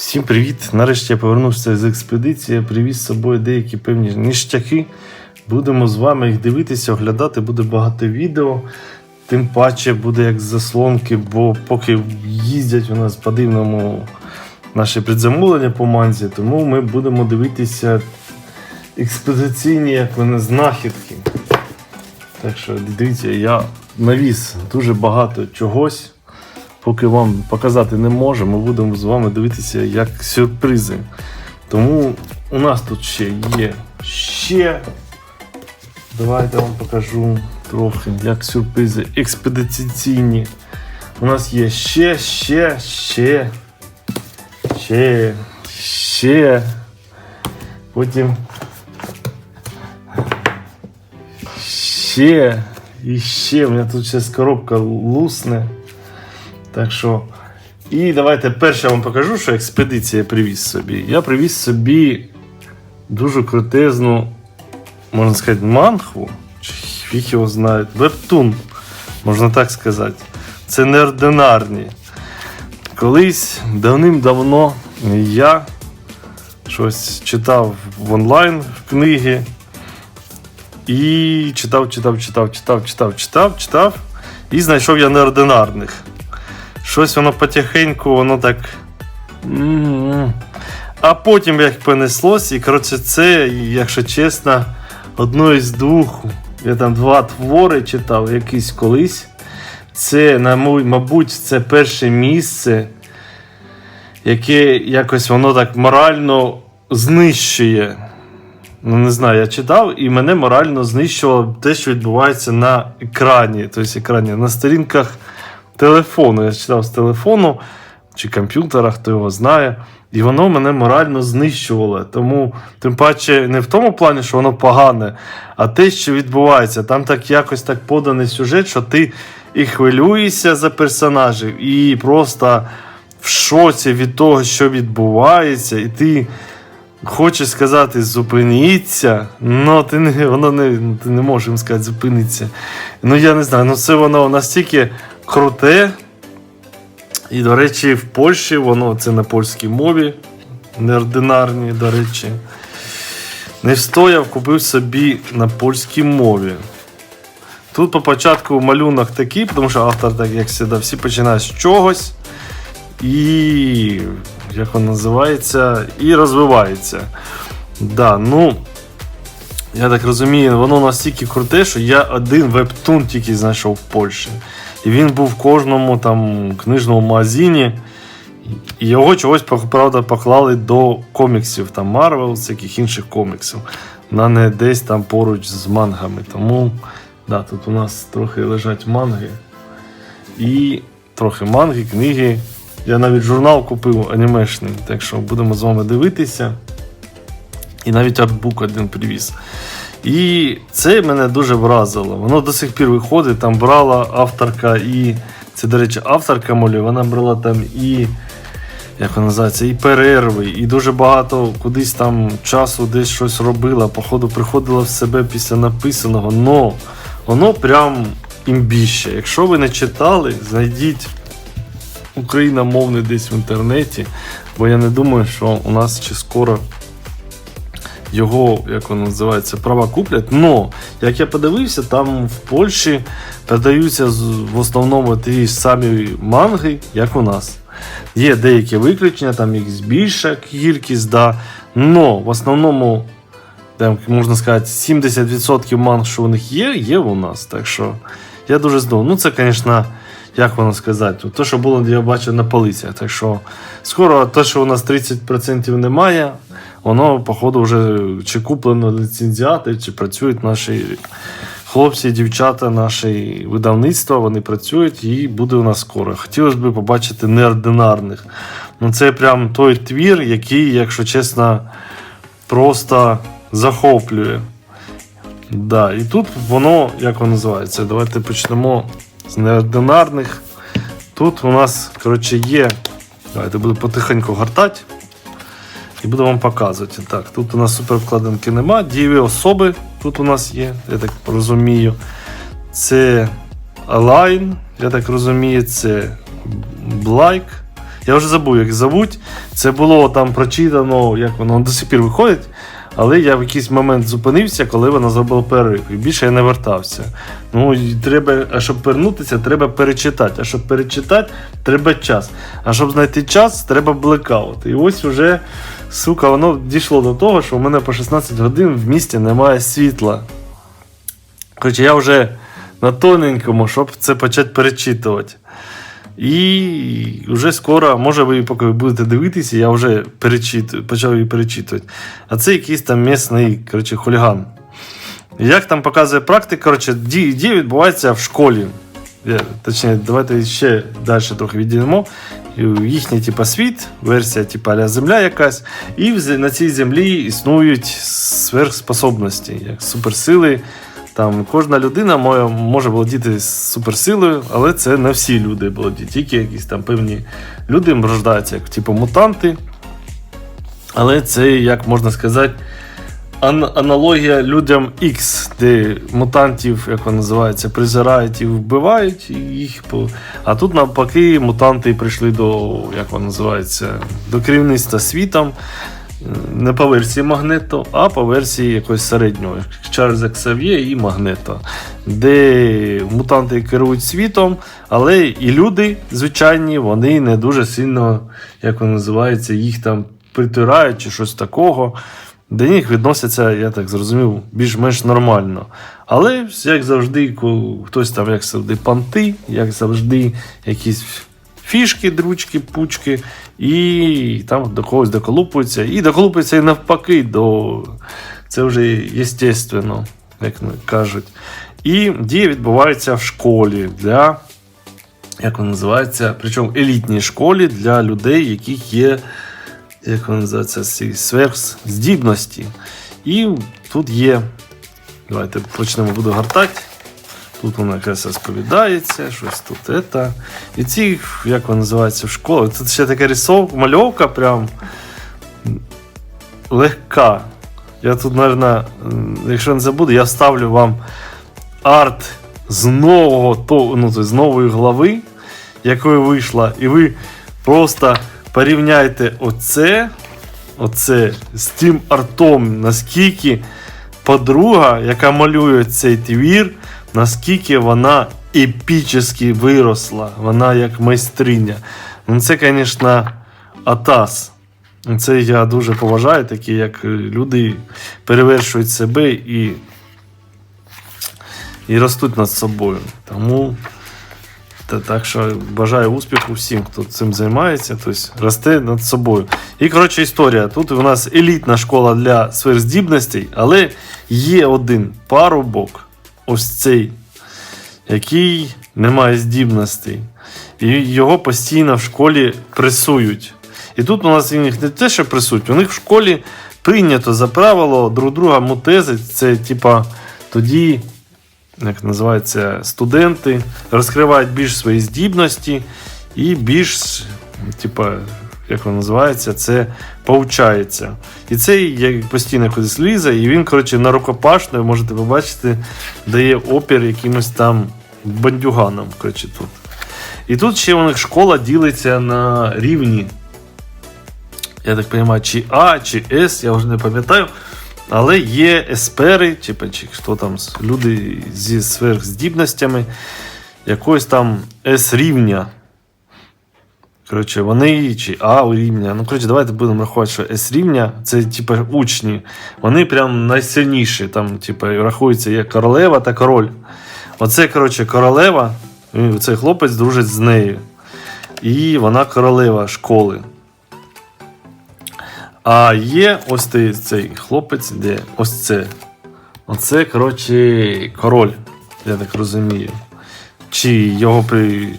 Всім привіт! Нарешті я повернувся з експедиції. Я привіз з собою деякі певні ніштяки. Будемо з вами їх дивитися, оглядати. Буде багато відео. Тим паче буде як заслонки, бо поки їздять у нас по дивному наші предзамовлення по манзі, тому ми будемо дивитися експедиційні, як вони, знахідки. Так що дивіться, я навіз дуже багато чогось. Поки вам показати не можемо, ми будемо з вами дивитися як сюрпризи. Тому у нас тут ще є ще. Давайте вам покажу трохи, як сюрпризи експедиційні. У нас є ще, ще, ще, ще, ще. Потім ще і ще. У мене тут зараз коробка лусне. Так що. І давайте перше я вам покажу, що експедиція привіз собі. Я привіз собі дуже крутезну, можна сказати, манхву. Чи Фіг його знають. Вебтун, можна так сказати. Це неординарні. Колись давним-давно я щось читав в онлайн книги. І читав, читав, читав, читав, читав, читав, читав. І знайшов я неординарних. Щось воно потихеньку, воно так. А потім як понеслось, і коротше, це, якщо чесно, одно із двох. Я там два твори читав якийсь колись. Це, на мой- мабуть, це перше місце, яке якось воно так морально знищує. Ну, не знаю, я читав, і мене морально знищувало те, що відбувається на екрані. Тобто екрані, на сторінках телефону. Я читав з телефону чи комп'ютера, хто його знає. І воно мене морально знищувало. Тому, тим паче, не в тому плані, що воно погане, а те, що відбувається. Там так якось так поданий сюжет, що ти і хвилюєшся за персонажів, і просто в шоці від того, що відбувається, і ти. Хочеш сказати зупиніться, але ти не, воно не, ну, ти не можеш їм сказати зупиниться. Ну я не знаю, ну це воно настільки круте. І, до речі, в Польщі воно це на польській мові. Неординарні, до речі. Не встояв, купив собі на польській мові. Тут по початку малюнок такий, тому що автор, так як завжди, всі починають з чогось. І як він називається, і розвивається. Да, ну, я так розумію, воно настільки круте, що я один вебтун тільки знайшов в Польщі. І він був в кожному там книжному магазині. І його чогось, правда, поклали до коміксів, там Marvel, всяких інших коміксів. На не десь там поруч з мангами. Тому да, тут у нас трохи лежать манги. І трохи манги, книги. Я навіть журнал купив анімешний, так що будемо з вами дивитися. І навіть артбук один привіз. І це мене дуже вразило. Воно до сих пір виходить, там брала авторка і. Це, до речі, авторка молі, вона брала там і. Як вона називається, і перерви, і дуже багато кудись там часу десь щось робила. Походу, приходила в себе після написаного. Но воно прям імбіще. Якщо ви не читали, знайдіть україномовний десь в інтернеті, бо я не думаю, що у нас чи скоро його, як воно називається, права куплять. Но, як я подивився, там в Польщі продаються в основному ті ж самі манги, як у нас. Є деякі виключення, там їх більша кількість, да. но в основному, там, можна сказати, 70% манг, що у них є, є у нас. Так що я дуже здивований. Ну, це, звісно, як воно сказати, те, що було, я бачив на полицях. Так що скоро те, що у нас 30% немає, воно, походу, вже чи куплено ліцензіати, чи працюють наші хлопці дівчата, наші видавництва, вони працюють і буде у нас скоро. Хотілося б побачити неординарних. Ну, це прям той твір, який, якщо чесно, просто захоплює. Да, і тут воно, як воно називається? Давайте почнемо з неординарних. Тут у нас, коротше, є. Давайте буду потихеньку гортати. І буду вам показувати. Так, тут у нас супервкладинки нема. Дієві особи тут у нас є, я так розумію. Це Align, я так розумію, це Блайк, Я вже забув, як зовуть. Це було там прочитано, як воно до сих пір виходить. Але я в якийсь момент зупинився, коли вона зробила перерив. І більше я не вертався. Ну, і треба, а щоб вернутися, треба перечитати. А щоб перечитати, треба час. А щоб знайти час, треба блекаут. І ось уже, сука, воно дійшло до того, що у мене по 16 годин в місті немає світла. Коротше, я вже на тоненькому, щоб це почати перечитувати. І вже скоро, може ви поки будете дивитися, я вже перечитую, почав її перечитувати. А це якийсь там місний коротше, хуліган. Як там показує практика, коротше, дії, відбуваються в школі. Е, Точніше, давайте ще далі трохи відійдемо. І Їхній типу, світ, версія, типу, аля земля якась, і на цій землі існують сверхспособності, як суперсили. Там кожна людина може володіти суперсилою, але це не всі люди володіють, тільки якісь там певні люди рождаються, як типу мутанти. Але це, як можна сказати, ан- аналогія людям X, де мутантів, як вони називаються, призирають і вбивають їх. А тут навпаки мутанти прийшли до, як воно називається, до керівництва світом. Не по версії Магнето, а по версії якогось середнього Чарльза Ксав'є і Магнето, де мутанти керують світом, але і люди звичайні, вони не дуже сильно, як воно називається, їх там притирають чи щось такого. До них відносяться, я так зрозумів, більш-менш нормально. Але як завжди, хтось там, як завжди, панти, як завжди, якісь фішки, дручки, пучки, і там до когось доколупуються. І доколупуються і навпаки, до... це вже естественно, як кажуть. І дія відбувається в школі для, як вона називається, причому елітній школі для людей, яких є, як вона називається, сверхздібності. І тут є. Давайте почнемо, буду гортати. Тут воно якраз розповідається, щось тут це. І ці, як воно називається в школі, тут ще така рисовка, мальовка прям легка. Я тут, мабуть, якщо не забуду, я ставлю вам арт з нового, ну, з нової глави, якою вийшла, і ви просто порівняйте оце, оце з тим артом, наскільки подруга, яка малює цей твір, наскільки вона епічно виросла, вона як майстриня. Ну, це, звісно, Атас. Це я дуже поважаю, такі як е, люди перевершують себе і, і ростуть над собою. Тому так що бажаю успіху всім, хто цим займається, тобто росте над собою. І коротше історія. Тут у нас елітна школа для сверхздібностей, але є один парубок, ось цей, який не має здібностей. І його постійно в школі пресують. І тут у нас їх не те, що присуть, у них в школі прийнято за правило друг друга мутезить. Це типа тоді, як називається, студенти розкривають більш свої здібності і більш, типа, як воно називається, це повчається. І цей як постійно кудись лізе, і він, коротше, на рукопашне, можете побачити, дає опір якимось там бандюганам. Коротше, тут. І тут ще у них школа ділиться на рівні. Я так розумію, чи А, чи С, я вже не пам'ятаю. Але є еспери, чи, чи хто там, люди зі сверхздібностями якогось там С рівня. Коротше, вони чи А рівня. Ну, коротше, давайте будемо рахувати, що С рівня це типу учні. Вони прям найсильніші. Там, типу, рахується як королева та король. Оце, коротше, королева, цей хлопець дружить з нею. І вона королева школи. А є ось цей, цей хлопець, де ось це. Оце, коротше, король, я так розумію. Чи його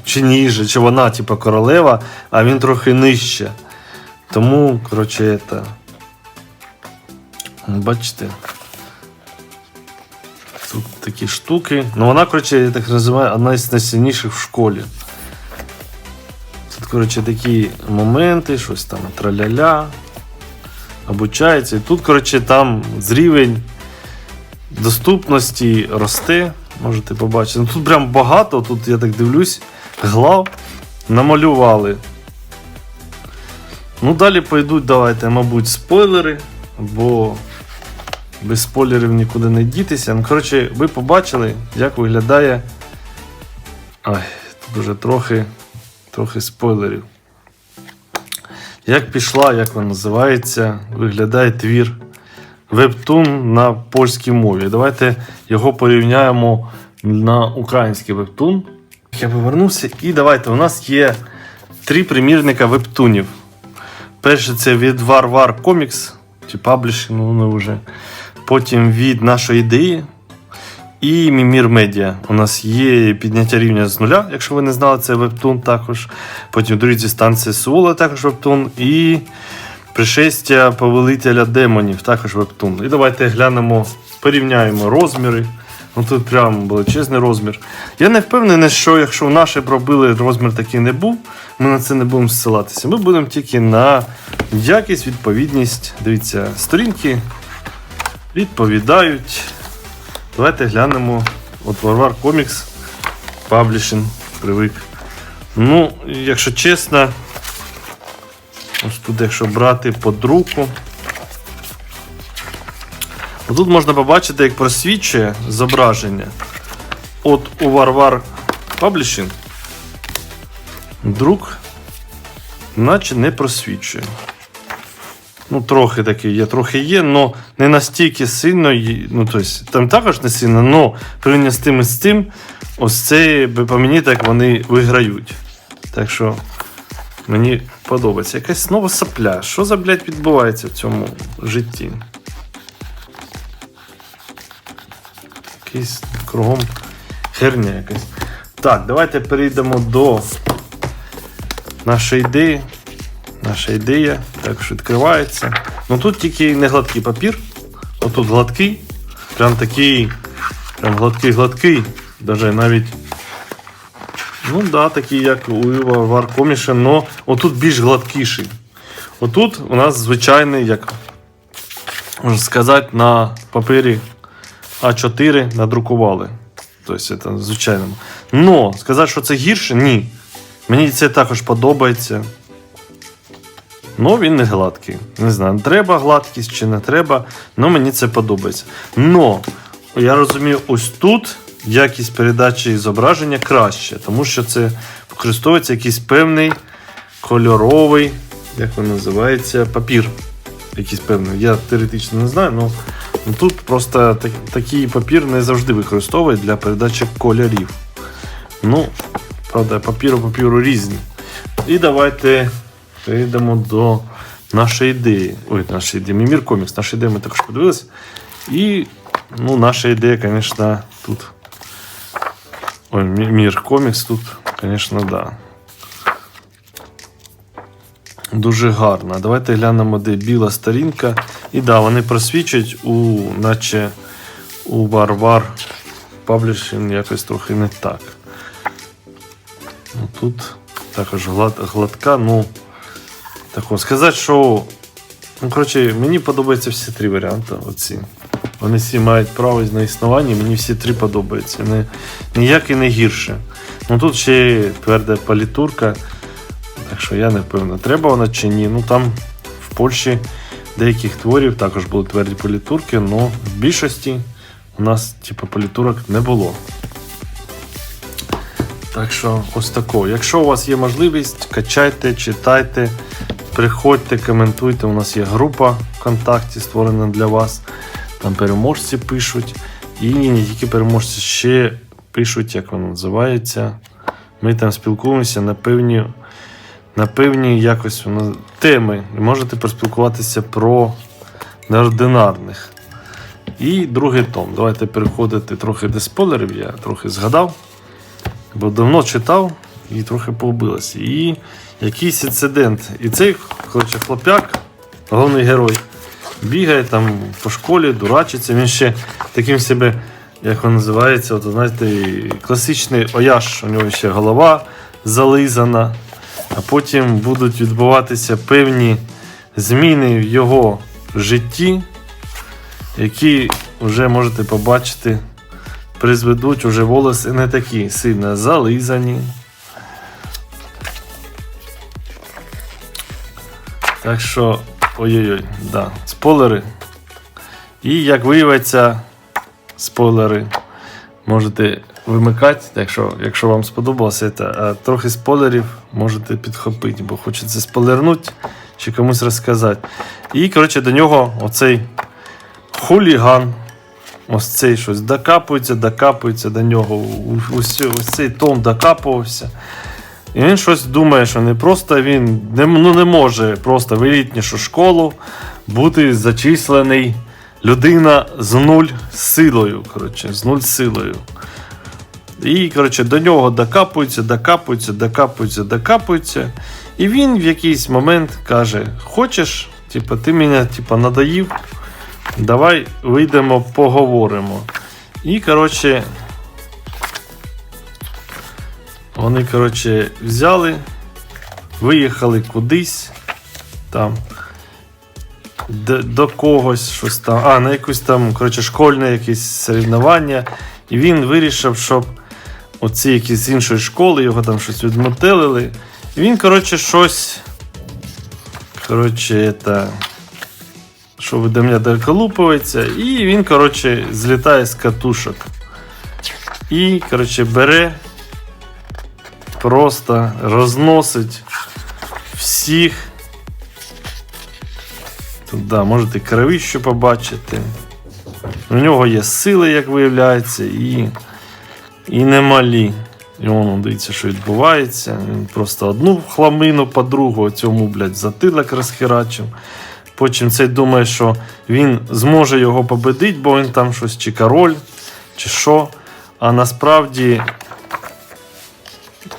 чи ніже, чи вона, типу, королева, а він трохи нижче. Тому, коротше, це. Бачите. Тут такі штуки. Ну, вона, коротше, я так називаю, одна з найсильніших в школі. Тут, коротше, такі моменти, щось там траля-ля обучається. І тут, коротше, там рівень доступності росте. Можете побачити. Ну, тут прям багато, тут я так дивлюсь, глав намалювали. Ну, далі пойдуть, давайте, мабуть, спойлери, бо без спойлерів нікуди не дітися. Ну, коротше, ви побачили, як виглядає. Ай, тут уже трохи, трохи спойлерів. Як пішла, як вона називається, виглядає твір Вебтун на польській мові. Давайте його порівняємо на український вебтун. Я повернувся, і давайте. У нас є три примірника вебтунів. Перше це від War Comics, чи Publishing, ну вже. Потім від нашої ідеї. І Мімір Медіа. У нас є підняття рівня з нуля, якщо ви не знали, це вебтун також. Потім друзі станції Суола також вебтун. І пришестя повелителя демонів, також вебтун. І давайте глянемо, порівняємо розміри. Ну тут прям величезний розмір. Я не впевнений, що якщо в наше пробили розмір такий не був, ми на це не будемо зсилатися. Ми будемо тільки на якість, відповідність. Дивіться, сторінки відповідають. Давайте глянемо. От Варвар Comics Publishing привик. Ну, якщо чесно, ось тут, якщо брати по друку. Тут можна побачити, як просвічує зображення. От у Warwar Publishing друк наче не просвічує. Ну, трохи такий є, трохи є, але не настільки сильно. Ну, тобто, там також не сильно, але порівняно з тим і з тим, ось це по мені так вони виграють. Так що мені подобається. Якась нова сапля. Що за блядь, відбувається в цьому житті? Якийсь кругом херня якась. Так, давайте перейдемо до нашої ідеї. Наша ідея також відкривається. Ну тут тільки не гладкий папір. Отут гладкий. Прям такий. Прям гладкий-гладкий. Даже навіть. Ну да, такий, як у Варкоміша, но отут більш гладкіший. Отут у нас звичайний, як можна сказати, на папері А4 надрукували. Тобто це звичайному. Но сказати, що це гірше, ні. Мені це також подобається. Ну, він не гладкий. Не знаю, треба гладкість чи не треба, але мені це подобається. Но я розумію, ось тут якість передачі і зображення краще, тому що це використовується якийсь певний кольоровий, як він називається, папір. Якийсь певний. Я теоретично не знаю, але ну, тут просто так, такий папір не завжди використовують для передачі кольорів. Ну, правда, папіру папіру різні. І давайте перейдемо до нашої ідеї. Ой, нашої ідеї. Мімір комікс. Наша ідея ми також подивилися. І ну, наша ідея, звісно, тут. Ой, Мі- Мір комікс тут, звісно, да. Дуже гарна. Давайте глянемо, де біла сторінка. І да, вони просвічують у, наче у Варвар Publishing якось трохи не так. Ну, Тут також глад, гладка, ну. Тако. Сказати, що. Ну, коротше, мені подобаються всі три варіанти. Оці. Вони всі мають право на існування, мені всі три подобаються. Не, ніякий не гірше. Ну тут ще тверда палітурка. Так що я не впевнений, треба вона чи ні. Ну там в Польщі деяких творів також були тверді політурки, але в більшості у нас типу, політурок не було. Так що ось тако. Якщо у вас є можливість, качайте, читайте, приходьте, коментуйте. У нас є група ВКонтакті, створена для вас. Там переможці пишуть. І не тільки переможці, ще пишуть, як воно називається. Ми там спілкуємося на певні, на певні якось воно, теми. Можете поспілкуватися про неординарних. І другий том. Давайте переходити трохи до спойлерів, я трохи згадав. Бо давно читав і трохи повбилося. І якийсь інцидент. І цей коротше, хлоп'як, головний герой, бігає там по школі, дурачиться. Він ще таким себе, як він називається, от, знаєте, класичний ояж, у нього ще голова зализана. А потім будуть відбуватися певні зміни в його житті, які вже можете побачити призведуть уже волоси не такі сильно зализані. Так що, ой-ой-ой, да, спойлери. І як виявиться, спойлери можете вимикати, якщо, якщо вам сподобалося це, а трохи спойлерів можете підхопити, бо хочеться спойлернути чи комусь розказати. І, коротше, до нього оцей хуліган. Ось цей щось докапується, докапується до нього. Ось, цей Том докапувався. І він щось думає, що не просто він не, ну, не може просто в елітнішу школу бути зачислений людина з нуль силою. Коротше, з нуль силою. І, коротше, до нього докапується, докапується, докапується, докапується. І він в якийсь момент каже: Хочеш, типа, ти мене типа, надоїв, давай вийдемо, поговоримо. І, коротше, вони, коротше, взяли, виїхали кудись там. До, до когось щось там. А, на якусь там, коротше, школьне якесь соревнування. І він вирішив, щоб оці якісь з іншої школи його там щось відмотелили. І він, коротше, щось. Коротше, это, що мене доколупується. І він, коротше, злітає з катушок. І, коротше, бере, просто розносить всіх. Тут, да, можете кровище побачити. У нього є сили, як виявляється, і, і немалі. І воно дивіться, що відбувається. Він просто одну хламину по другу, цьому, блядь, затилок розхерачив. Потім цей думає, що він зможе його победити, бо він там щось чи король, чи що. А насправді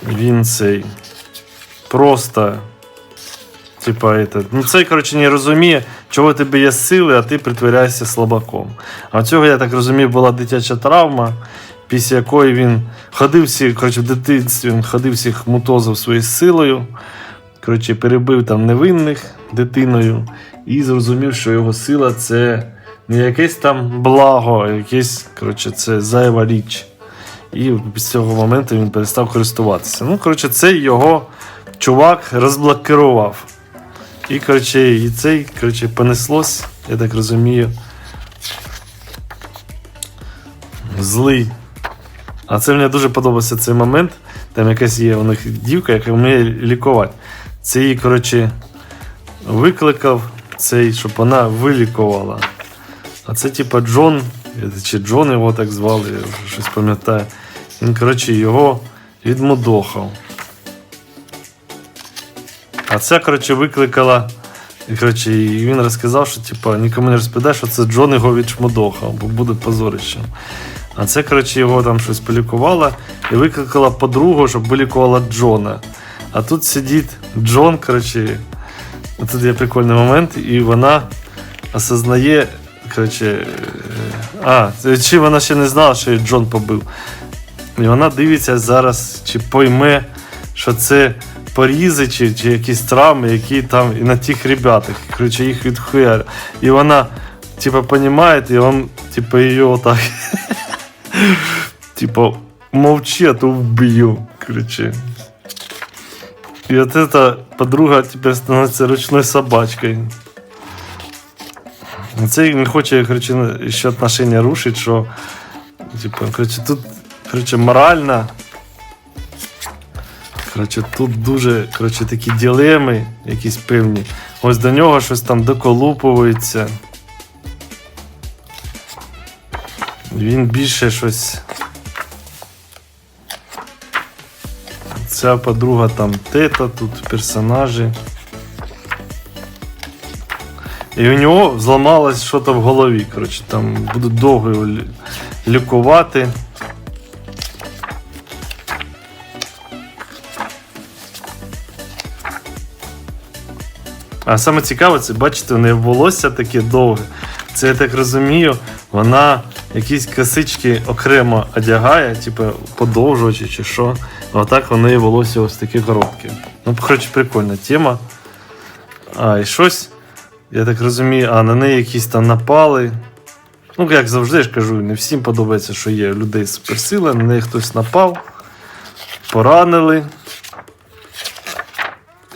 він цей просто. Типа, этот, ну цей, коротше, не розуміє, чого тебе є сили, а ти притворяєшся слабаком. А цього, я так розумію, була дитяча травма, після якої він ходив всі, коротше, в дитинстві він ходив всіх мутозив своєю силою. Коротше, перебив там невинних дитиною і зрозумів, що його сила це не якесь там благо, а якесь, коротше, це зайва річ. І з цього моменту він перестав користуватися. Ну, коротше, цей його чувак розблокував. І, коротше, і цей, коротше, понеслось, я так розумію. Злий. А це мені дуже подобався цей момент. Там якась є у них дівка, яка вміє лікувати. Це її, коротше, викликав цей, щоб вона вилікувала. А це, типа, Джон, чи Джон його так звали, я щось пам'ятаю. Він, коротше, його відмудохав. А ця, коротше, викликала. І, коротше, і він розказав, що типа, нікому не розповідай, що це Джон його відшмудохав, бо буде позорищем. А це, коротше, його там щось полікувала і викликала подругу, щоб вилікувала Джона. А тут сидить Джон, коротше, тут є прикольний момент, і вона осознає, коротше, е, а, чи вона ще не знала, що її Джон побив. І вона дивиться зараз, чи пойме, що це порізи, чи, чи якісь травми, які там і на тих ребятах. Короче, їх відхуяли. І вона, типа, понимает, і он, типа, її отак. Типа, мовчи, а то вб'ю. Короче. І от эта подруга тепер становиться ручною собачкою. Цей не хоче, короче, ще отношения рушить, що, типа, короче, тут, короче, морально Коротше, тут дуже коротше, такі ділеми, якісь певні. Ось до нього щось там доколупується. Він більше щось. Ця подруга там тета, тут персонажі. І у нього зламалось щось в голові. Коротше, там будуть довго його лі- лікувати. А саме цікаве, це бачите, у неї волосся таке довге. Це я так розумію, вона якісь косички окремо одягає, типу подовжувачі чи що. Отак у неї волосся ось таке коротке. Ну, коротше, прикольна тема. А, і щось, я так розумію, а на неї якісь там напали. Ну, як завжди я ж кажу, не всім подобається, що є людей суперсила, на неї хтось напав, поранили.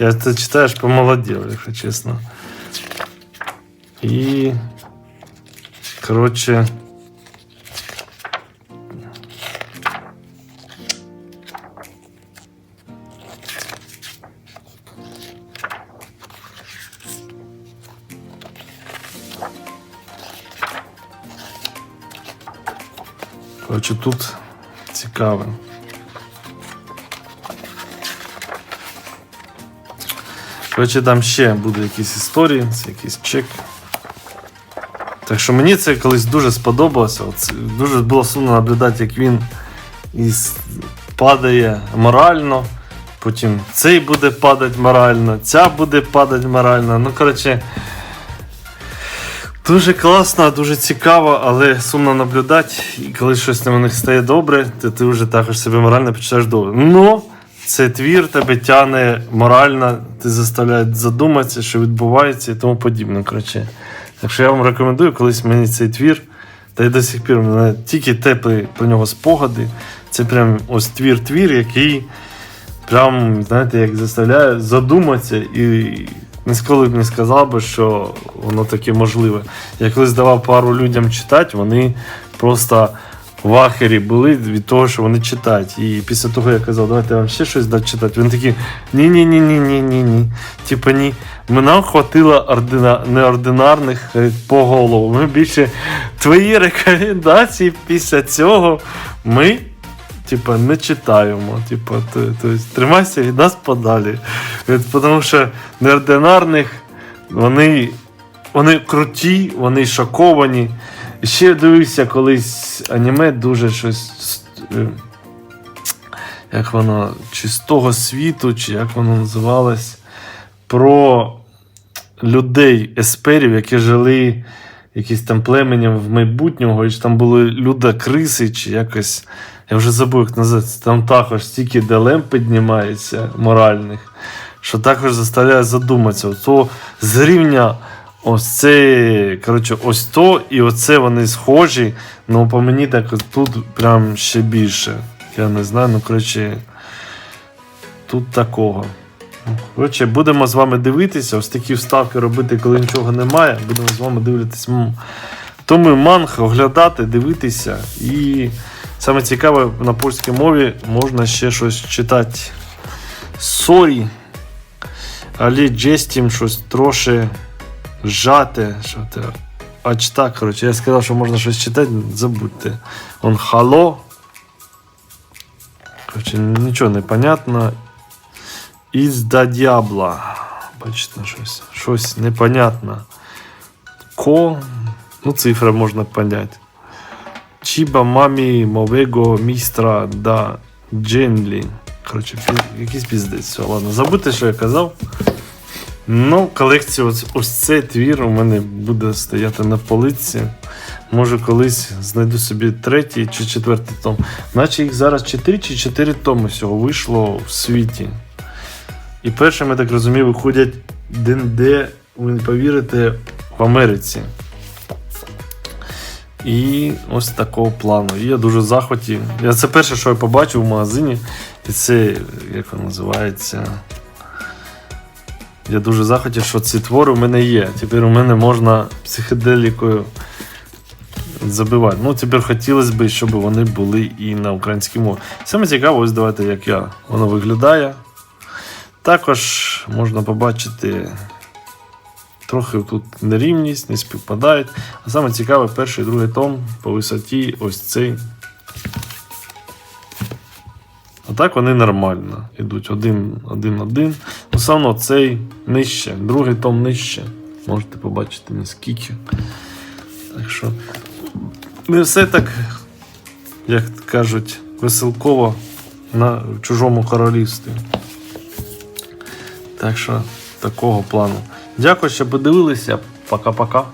Я це читаєш помолодів, якщо чесно. І. Коротше. Коротше, тут цікаве. Коротше, там ще буде якісь історії, це якийсь чек. Так що мені це колись дуже сподобалося. От, дуже було сумно наблюдати, як він із, падає морально, потім цей буде падати морально, ця буде падати морально. Ну, коротше, дуже класно, дуже цікаво, але сумно наблюдати. І коли щось на них стає добре, то ти вже також себе морально починаєш добре. Ну, це твір тебе тягне морально, ти заставляє задуматися, що відбувається і тому подібне. Коротше. Так що я вам рекомендую колись мені цей твір. Та й до сих пір мене тільки теплі про нього спогади. Це прям ось твір-твір, який прям, знаєте, як заставляє задуматися і ніколи б не сказав би, що воно таке можливе. Я колись давав пару людям читати, вони просто в ахері були від того, що вони читають. І після того я казав, давайте я вам ще щось дати читати. Вони такі ні-ні-ні-ні-ні-ні-ні. Типа ні. Нам хватило ордина... неординарних е, по голову. Ми більше твої рекомендації після цього ми. Типа, не читаємо. Типа, то, то, тримайся від нас подалі. Е, Тому що неординарних вони, вони круті, вони шоковані. Ще дивився колись аніме дуже щось. е, Як воно, чи з того світу, чи як воно називалось, про людей есперів, які жили якісь там племенем в майбутнього, і там були люда криси, чи якось. Я вже забув, як називається. Там також стільки дилем піднімається моральних, що також заставляє задуматися. То з рівня ось це, коротше, ось то і оце вони схожі. Ну, по мені так тут прям ще більше. Я не знаю, ну коротше, тут такого. Коротше, будемо з вами дивитися, ось такі вставки робити, коли нічого немає. Будемо з вами дивитися. Тому манг, оглядати, дивитися. І саме цікаве, на польській мові можна ще щось читати. Сорі. Але джестім щось трошки жати. Що те. Ач так, коротше, я сказав, що можна щось читати, забудьте. Он хало. Коротше, нічого не понятно. Із да дьябла. Бачите, щось. Щось непонятно. Ко. Ну, цифра можна поняти. Чіба мамі мовего містра да дженлі. Коротше, якийсь піздець. Все, ладно. Забудьте, що я казав. Ну, колекція, ось, ось цей твір у мене буде стояти на полиці. Може, колись знайду собі третій чи четвертий том. Наче їх зараз 4 чи 4 томи всього вийшло в світі. І першим, я так розумію, виходять де, ви не повірите, в Америці. І ось такого плану. І я дуже в захваті. Я це перше, що я побачив в магазині. І це, як воно називається. Я дуже в захваті, що ці твори у мене є. Тепер у мене можна психоделікою забивати. Ну, тепер хотілося б, щоб вони були і на українській мові. Саме цікаво, ось давайте, як я воно виглядає. Також можна побачити трохи тут нерівність, не співпадають. А саме цікаве, перший і другий том по висоті ось цей. А так вони нормально йдуть один, один, один. Ну, все одно цей нижче, другий том нижче. Можете побачити наскільки. Так що не все так, як кажуть, веселково на чужому королівстві. Так що такого плану. Дякую, що подивилися. Пока-пока.